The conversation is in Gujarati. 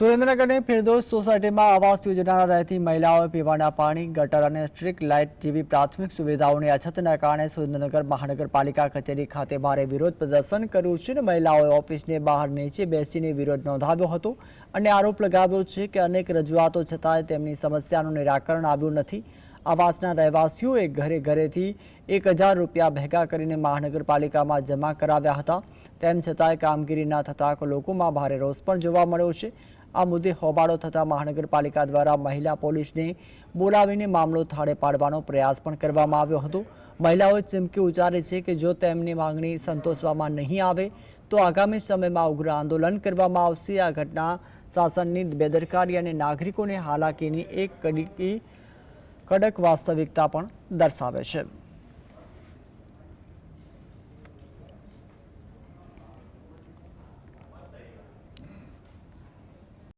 સુરેન્દ્રનગરની ફિરદોસ સોસાયટીમાં આવાસ યોજનાના રહેતી મહિલાઓએ પીવાના પાણી, ગટર અને સ્ટ્રીટ લાઇટ જેવી પ્રાથમિક સુવિધાઓની અછતના કારણે સુરેન્દ્રનગર મહાનગરપાલિકા કચેરી ખાતે ભારે વિરોધ પ્રદર્શન કર્યું છે અને મહિલાઓએ ઓફિસની બહાર નીચે બેસીને વિરોધ નોંધાવ્યો હતો અને આરોપ લગાવ્યો છે કે અનેક રજૂઆતો છતાંય તેમની સમસ્યાનું નિરાકરણ આવ્યું નથી. આવાસના રહેવાસીઓએ ઘરે ઘરેથી એક હજાર રૂપિયા ભેગા કરીને મહાનગરપાલિકામાં જમા કરાવ્યા હતા. તેમ છતાંય કામગીરી ન થતાં લોકોમાં ભારે રોષ પણ જોવા મળ્યો છે. આ મુદ્દે હોબાળો થતાં મહાનગરપાલિકા દ્વારા મહિલા પોલીસને બોલાવીને મામલો થાળે પાડવાનો પ્રયાસ પણ કરવામાં આવ્યો હતો. મહિલાઓએ ચીમકી ઉચ્ચારી છે કે જો તેમની માંગણી સંતોષવામાં નહીં આવે, તો આગામી સમયમાં ઉગ્ર આંદોલન કરવામાં આવશે. આ ઘટના શાસનની બેદરકારી અને નાગરિકોને હાલાકીની એક કડી કડક વાસ્તવિકતા પણ દર્શાવે છે.